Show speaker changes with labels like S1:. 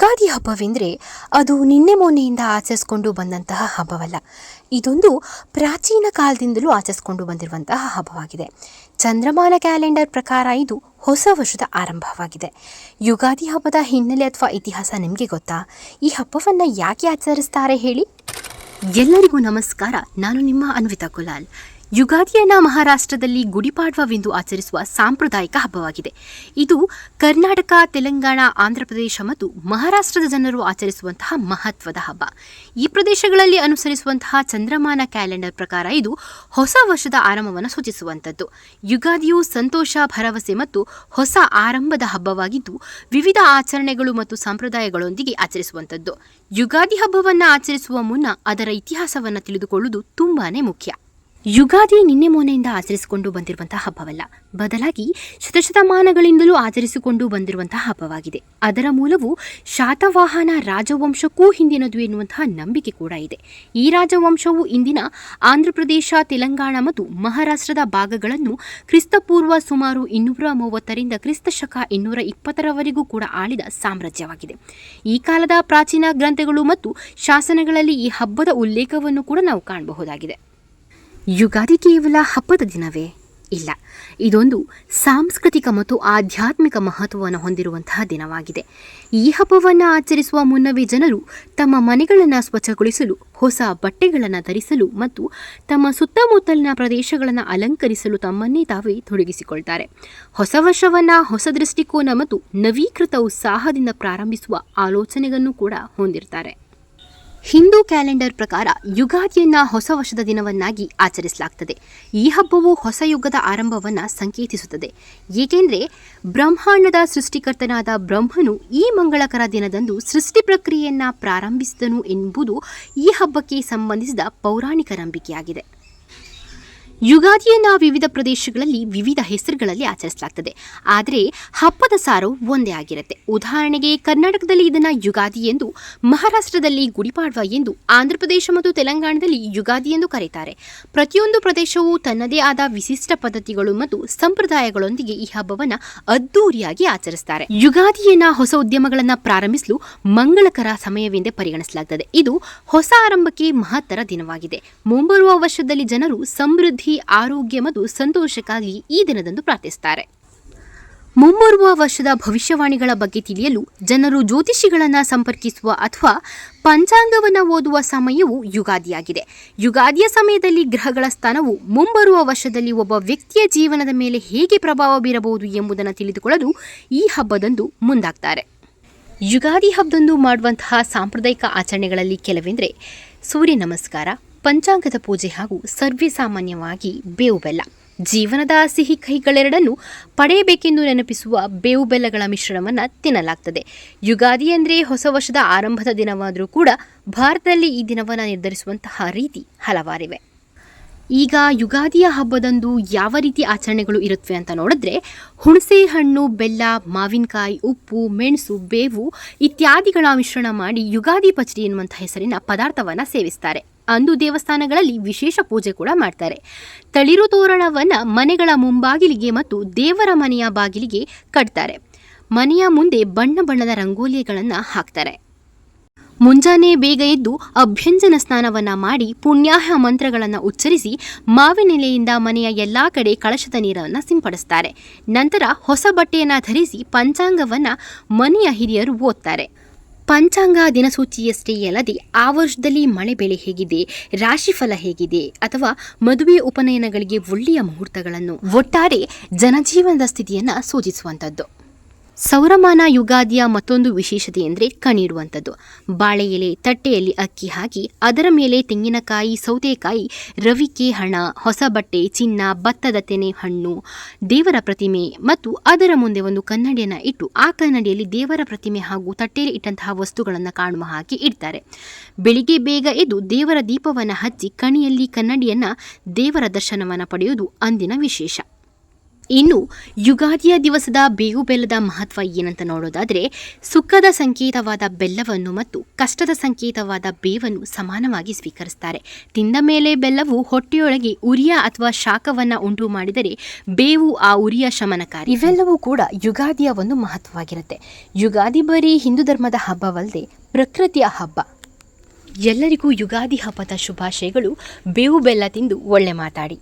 S1: ಯುಗಾದಿ ಹಬ್ಬವೆಂದರೆ ಅದು ನಿನ್ನೆ ಮೊನ್ನೆಯಿಂದ ಆಚರಿಸ್ಕೊಂಡು ಬಂದಂತಹ ಹಬ್ಬವಲ್ಲ. ಇದೊಂದು ಪ್ರಾಚೀನ ಕಾಲದಿಂದಲೂ ಆಚರಿಸ್ಕೊಂಡು ಬಂದಿರುವಂತಹ ಹಬ್ಬವಾಗಿದೆ. ಚಂದ್ರಮಾನ ಕ್ಯಾಲೆಂಡರ್ ಪ್ರಕಾರ ಇದು ಹೊಸ ವರ್ಷದ ಆರಂಭವಾಗಿದೆ. ಯುಗಾದಿ ಹಬ್ಬದ ಹಿನ್ನೆಲೆ ಅಥವಾ ಇತಿಹಾಸ ನಿಮಗೆ ಗೊತ್ತಾ? ಈ ಹಬ್ಬವನ್ನು ಯಾಕೆ ಆಚರಿಸ್ತಾರೆ ಹೇಳಿ? ಎಲ್ಲರಿಗೂ ನಮಸ್ಕಾರ. ನಾನು ನಿಮ್ಮ ಅನ್ವಿತಾ ಕುಲಾಲ್. ಯುಗಾದಿಯನ್ನ ಮಹಾರಾಷ್ಟ್ರದಲ್ಲಿ ಗುಡಿಪಾಡ್ವವೆಂದು ಆಚರಿಸುವ ಸಾಂಪ್ರದಾಯಿಕ ಹಬ್ಬವಾಗಿದೆ. ಇದು ಕರ್ನಾಟಕ, ತೆಲಂಗಾಣ, ಆಂಧ್ರಪ್ರದೇಶ ಮತ್ತು ಮಹಾರಾಷ್ಟ್ರದ ಜನರು ಆಚರಿಸುವಂತಹ ಮಹತ್ವದ ಹಬ್ಬ. ಈ ಪ್ರದೇಶಗಳಲ್ಲಿ ಅನುಸರಿಸುವಂತಹ ಚಂದ್ರಮಾನ ಕ್ಯಾಲೆಂಡರ್ ಪ್ರಕಾರ ಇದು ಹೊಸ ವರ್ಷದ ಆರಂಭವನ್ನು ಸೂಚಿಸುವಂಥದ್ದು. ಯುಗಾದಿಯು ಸಂತೋಷ, ಭರವಸೆ ಮತ್ತು ಹೊಸ ಆರಂಭದ ಹಬ್ಬವಾಗಿದ್ದು ವಿವಿಧ ಆಚರಣೆಗಳು ಮತ್ತು ಸಂಪ್ರದಾಯಗಳೊಂದಿಗೆ ಆಚರಿಸುವಂಥದ್ದು. ಯುಗಾದಿ ಹಬ್ಬವನ್ನು ಆಚರಿಸುವ ಮುನ್ನ ಅದರ ಇತಿಹಾಸವನ್ನು ತಿಳಿದುಕೊಳ್ಳುವುದು ತುಂಬಾನೇ ಮುಖ್ಯ. ಯುಗಾದಿ ನಿನ್ನೆ ಮೊನ್ನೆಯಿಂದ ಆಚರಿಸಿಕೊಂಡು ಬಂದಿರುವಂತಹ ಹಬ್ಬವಲ್ಲ. ಬದಲಾಗಿ ಶತಶತಮಾನಗಳಿಂದಲೂ ಆಚರಿಸಿಕೊಂಡು ಬಂದಿರುವಂತಹ ಹಬ್ಬವಾಗಿದೆ. ಅದರ ಮೂಲವು ಶಾತವಾಹನ ರಾಜವಂಶಕ್ಕೂ ಹಿಂದಿನದು ಎನ್ನುವಂತಹ ನಂಬಿಕೆ ಕೂಡ ಇದೆ. ಈ ರಾಜವಂಶವು ಇಂದಿನ ಆಂಧ್ರಪ್ರದೇಶ, ತೆಲಂಗಾಣ ಮತ್ತು ಮಹಾರಾಷ್ಟ್ರದ ಭಾಗಗಳನ್ನು ಕ್ರಿಸ್ತಪೂರ್ವ ಸುಮಾರು ಇನ್ನೂರ ಮೂವತ್ತರಿಂದ ಕ್ರಿಸ್ತಶಕ ಇನ್ನೂರ ಇಪ್ಪತ್ತರವರೆಗೂ ಕೂಡ ಆಳಿದ ಸಾಮ್ರಾಜ್ಯವಾಗಿದೆ. ಈ ಕಾಲದ ಪ್ರಾಚೀನ ಗ್ರಂಥಗಳು ಮತ್ತು ಶಾಸನಗಳಲ್ಲಿ ಈ ಹಬ್ಬದ ಉಲ್ಲೇಖವನ್ನು ಕೂಡ ನಾವು ಕಾಣಬಹುದಾಗಿದೆ. ಯುಗಾದಿ ಕೇವಲ ಹಬ್ಬದ ದಿನವೇ? ಇಲ್ಲ. ಇದೊಂದು ಸಾಂಸ್ಕೃತಿಕ ಮತ್ತು ಆಧ್ಯಾತ್ಮಿಕ ಮಹತ್ವವನ್ನು ಹೊಂದಿರುವಂತಹ ದಿನವಾಗಿದೆ. ಈ ಹಬ್ಬವನ್ನು ಆಚರಿಸುವ ಮುನ್ನವೇ ಜನರು ತಮ್ಮ ಮನೆಗಳನ್ನು ಸ್ವಚ್ಛಗೊಳಿಸಲು, ಹೊಸ ಬಟ್ಟೆಗಳನ್ನು ಧರಿಸಲು ಮತ್ತು ತಮ್ಮ ಸುತ್ತಮುತ್ತಲಿನ ಪ್ರದೇಶಗಳನ್ನು ಅಲಂಕರಿಸಲು ತಮ್ಮನ್ನೇ ತಾವೇ ತೊಡಗಿಸಿಕೊಳ್ತಾರೆ. ಹೊಸ ವರ್ಷವನ್ನು, ಹೊಸ ದೃಷ್ಟಿಕೋನ ಮತ್ತು ನವೀಕೃತ ಉತ್ಸಾಹದಿಂದ ಪ್ರಾರಂಭಿಸುವ ಆಲೋಚನೆಯನ್ನು ಕೂಡ ಹೊಂದಿರ್ತಾರೆ. ಹಿಂದೂ ಕ್ಯಾಲೆಂಡರ್ ಪ್ರಕಾರ ಯುಗಾದಿಯನ್ನ ಹೊಸ ವರ್ಷದ ದಿನವನ್ನಾಗಿ ಆಚರಿಸಲಾಗ್ತದೆ. ಈ ಹಬ್ಬವು ಹೊಸ ಯುಗದ ಆರಂಭವನ್ನು ಸಂಕೇತಿಸುತ್ತದೆ. ಏಕೆಂದರೆ ಬ್ರಹ್ಮಾಂಡದ ಸೃಷ್ಟಿಕರ್ತನಾದ ಬ್ರಹ್ಮನು ಈ ಮಂಗಳಕರ ದಿನದಂದು ಸೃಷ್ಟಿ ಪ್ರಕ್ರಿಯೆಯನ್ನ ಪ್ರಾರಂಭಿಸಿದನು ಎಂಬುದು ಈ ಹಬ್ಬಕ್ಕೆ ಸಂಬಂಧಿಸಿದ ಪೌರಾಣಿಕ ನಂಬಿಕೆಯಾಗಿದೆ. ಯುಗಾದಿಯನ್ನ ವಿವಿಧ ಪ್ರದೇಶಗಳಲ್ಲಿ ವಿವಿಧ ಹೆಸರುಗಳಲ್ಲಿ ಆಚರಿಸಲಾಗ್ತದೆ. ಆದರೆ ಹಬ್ಬದ ಸಾರು ಒಂದೇ ಆಗಿರುತ್ತೆ. ಉದಾಹರಣೆಗೆ ಕರ್ನಾಟಕದಲ್ಲಿ ಇದನ್ನು ಯುಗಾದಿ ಎಂದು, ಮಹಾರಾಷ್ಟ್ರದಲ್ಲಿ ಗುಡಿಪಾಡ್ವ ಎಂದು, ಆಂಧ್ರಪ್ರದೇಶ ಮತ್ತು ತೆಲಂಗಾಣದಲ್ಲಿ ಯುಗಾದಿ ಎಂದು ಕರೀತಾರೆ. ಪ್ರತಿಯೊಂದು ಪ್ರದೇಶವು ತನ್ನದೇ ಆದ ವಿಶಿಷ್ಟ ಪದ್ಧತಿಗಳು ಮತ್ತು ಸಂಪ್ರದಾಯಗಳೊಂದಿಗೆ ಈ ಹಬ್ಬವನ್ನು ಅದ್ದೂರಿಯಾಗಿ ಆಚರಿಸ್ತಾರೆ. ಯುಗಾದಿಯನ್ನ ಹೊಸ ಉದ್ಯಮಗಳನ್ನು ಪ್ರಾರಂಭಿಸಲು ಮಂಗಳಕರ ಸಮಯವೆಂದೇ ಪರಿಗಣಿಸಲಾಗುತ್ತದೆ ಇದು ಹೊಸ ಆರಂಭಕ್ಕೆ ಮಹತ್ತರ ದಿನವಾಗಿದೆ. ಮುಂಬರುವ ವರ್ಷದಲ್ಲಿ ಜನರು ಸಮೃದ್ಧಿ ಆರೋಗ್ಯ ಮತ್ತು ಸಂತೋಷಕ್ಕಾಗಿ ಈ ದಿನದಂದು ಪ್ರಾರ್ಥಿಸುತ್ತಾರೆ. ಮುಂಬರುವ ವರ್ಷದ ಭವಿಷ್ಯವಾಣಿಗಳ ಬಗ್ಗೆ ತಿಳಿಯಲು ಜನರು ಜ್ಯೋತಿಷಿಗಳನ್ನು ಸಂಪರ್ಕಿಸುವ ಅಥವಾ ಪಂಚಾಂಗವನ್ನು ಓದುವ ಸಮಯವು ಯುಗಾದಿಯಾಗಿದೆ. ಯುಗಾದಿಯ ಸಮಯದಲ್ಲಿ ಗ್ರಹಗಳ ಸ್ಥಾನವು ಮುಂಬರುವ ವರ್ಷದಲ್ಲಿ ಒಬ್ಬ ವ್ಯಕ್ತಿಯ ಜೀವನದ ಮೇಲೆ ಹೇಗೆ ಪ್ರಭಾವ ಬೀರಬಹುದು ಎಂಬುದನ್ನು ತಿಳಿದುಕೊಳ್ಳಲು ಈ ಹಬ್ಬದಂದು ಮುಂದಾಗ್ತಾರೆ. ಯುಗಾದಿ ಹಬ್ಬದಂದು ಮಾಡುವಂತಹ ಸಾಂಪ್ರದಾಯಿಕ ಆಚರಣೆಗಳಲ್ಲಿ ಕೆಲವೆಂದರೆ ಸೂರ್ಯ ನಮಸ್ಕಾರ, ಪಂಚಾಂಗದ ಪೂಜೆ ಹಾಗೂ ಸರ್ವೇ ಸಾಮಾನ್ಯವಾಗಿ ಬೇವು ಬೆಲ್ಲ. ಜೀವನದ ಸಿಹಿ ಕೈಗಳೆರಡನ್ನು ಪಡೆಯಬೇಕೆಂದು ನೆನಪಿಸುವ ಬೇವು ಬೆಲ್ಲಗಳ ಮಿಶ್ರಣವನ್ನು ತಿನ್ನಲಾಗ್ತದೆ. ಯುಗಾದಿ ಅಂದರೆ ಹೊಸ ವರ್ಷದ ಆರಂಭದ ದಿನವಾದರೂ ಕೂಡ ಭಾರತದಲ್ಲಿ ಈ ದಿನವನ್ನು ನಿರ್ಧರಿಸುವಂತಹ ರೀತಿ ಹಲವಾರಿವೆ. ಈಗ ಯುಗಾದಿಯ ಹಬ್ಬದಂದು ಯಾವ ರೀತಿ ಆಚರಣೆಗಳು ಇರುತ್ತವೆ ಅಂತ ನೋಡಿದ್ರೆ, ಹುಣಸೆ ಹಣ್ಣು, ಬೆಲ್ಲ, ಮಾವಿನಕಾಯಿ, ಉಪ್ಪು, ಮೆಣಸು, ಬೇವು ಇತ್ಯಾದಿಗಳ ಮಿಶ್ರಣ ಮಾಡಿ ಯುಗಾದಿ ಪಚಡಿ ಎನ್ನುವಂಥ ಹೆಸರಿನ ಪದಾರ್ಥವನ್ನು ಸೇವಿಸ್ತಾರೆ. ಅಂದು ದೇವಸ್ಥಾನಗಳಲ್ಲಿ ವಿಶೇಷ ಪೂಜೆ ಕೂಡ ಮಾಡ್ತಾರೆ. ತಳಿರು ತೋರಣವನ್ನು ಮನೆಗಳ ಮುಂಬಾಗಿಲಿಗೆ ಮತ್ತು ದೇವರ ಮನೆಯ ಬಾಗಿಲಿಗೆ ಕಟ್ತಾರೆ. ಮನೆಯ ಮುಂದೆ ಬಣ್ಣ ಬಣ್ಣದ ರಂಗೋಲಿಗಳನ್ನು ಹಾಕ್ತಾರೆ. ಮುಂಜಾನೆ ಬೇಗ ಎದ್ದು ಅಭ್ಯಂಜನ ಸ್ನಾನವನ್ನ ಮಾಡಿ ಪುಣ್ಯಾಹ ಮಂತ್ರಗಳನ್ನು ಉಚ್ಚರಿಸಿ ಮಾವಿನೆಲೆಯಿಂದ ಮನೆಯ ಎಲ್ಲಾ ಕಡೆ ಕಳಶದ ನೀರನ್ನು ಸಿಂಪಡಿಸ್ತಾರೆ. ನಂತರ ಹೊಸ ಬಟ್ಟೆಯನ್ನು ಧರಿಸಿ ಪಂಚಾಂಗವನ್ನ ಮನೆಯ ಹಿರಿಯರು ಓದ್ತಾರೆ. ಪಂಚಾಂಗ ದಿನಸೂಚಿಯಷ್ಟೇ ಅಲ್ಲದೆ ಆ ವರ್ಷದಲ್ಲಿ ಮಳೆ ಬೆಳೆ ಹೇಗಿದೆ, ರಾಶಿಫಲ ಹೇಗಿದೆ ಅಥವಾ ಮದುವೆ ಉಪನಯನಗಳಿಗೆ ಒಳ್ಳೆಯ ಮುಹೂರ್ತಗಳನ್ನು ಒಟ್ಟಾರೆ ಜನಜೀವನದ ಸ್ಥಿತಿಯನ್ನು ಸೂಚಿಸುವಂಥದ್ದು. ಸೌರಮಾನ ಯುಗಾದಿಯ ಮತ್ತೊಂದು ವಿಶೇಷತೆ ಎಂದರೆ ಕಣ್ಣಿಡುವಂಥದ್ದು. ಬಾಳೆ ಎಲೆ ತಟ್ಟೆಯಲ್ಲಿ ಅಕ್ಕಿ ಹಾಕಿ ಅದರ ಮೇಲೆ ತೆಂಗಿನಕಾಯಿ, ಸೌತೆಕಾಯಿ ರವಿಕೆ ಹಣ ಹೊಸ ಬಟ್ಟೆ, ಚಿನ್ನ, ಭತ್ತದ ತೆನೆ, ಹಣ್ಣು, ದೇವರ ಪ್ರತಿಮೆ ಮತ್ತು ಅದರ ಮುಂದೆ ಒಂದು ಕನ್ನಡಿಯನ್ನು ಇಟ್ಟು ಆ ಕನ್ನಡಿಯಲ್ಲಿ ದೇವರ ಪ್ರತಿಮೆ ಹಾಗೂ ತಟ್ಟೆಯಲ್ಲಿ ಇಟ್ಟಂತಹ ವಸ್ತುಗಳನ್ನು ಕಾಣುವ ಹಾಗೆ ಇಡ್ತಾರೆ. ಬೆಳಿಗ್ಗೆ ಬೇಗ ಎದ್ದು ದೇವರ ದೀಪವನ್ನು ಹಚ್ಚಿ ಕಣಿಯಲ್ಲಿ ಕನ್ನಡಿಯನ್ನು ದೇವರ ದರ್ಶನವನ್ನು ಪಡೆಯುವುದು ಅಂದಿನ ವಿಶೇಷ. ಇನ್ನು ಯುಗಾದಿಯ ದಿವಸದ ಬೇವು ಬೆಲ್ಲದ ಮಹತ್ವ ಏನಂತ ನೋಡೋದಾದರೆ ಸುಖದ ಸಂಕೇತವಾದ ಬೆಲ್ಲವನ್ನು ಮತ್ತು ಕಷ್ಟದ ಸಂಕೇತವಾದ ಬೇವನ್ನು ಸಮಾನವಾಗಿ ಸ್ವೀಕರಿಸ್ತಾರೆ. ತಿಂದ ಮೇಲೆ ಬೆಲ್ಲವು ಹೊಟ್ಟೆಯೊಳಗೆ ಉರಿಯ ಅಥವಾ ಶಾಖವನ್ನು ಉಂಟು ಮಾಡಿದರೆ ಬೇವು ಆ ಉರಿಯ ಶಮನಕಾರಿ. ಇವೆಲ್ಲವೂ ಕೂಡ ಯುಗಾದಿಯ ಒಂದು ಮಹತ್ವವಾಗಿರುತ್ತೆ. ಯುಗಾದಿ ಬರೀ ಹಿಂದೂ ಧರ್ಮದ ಹಬ್ಬವಲ್ಲದೆ ಪ್ರಕೃತಿಯ ಹಬ್ಬ. ಎಲ್ಲರಿಗೂ ಯುಗಾದಿ ಹಬ್ಬದ ಶುಭಾಶಯಗಳು. ಬೇವು ಬೆಲ್ಲ ತಿಂದು ಒಳ್ಳೆ ಮಾತಾಡಿ.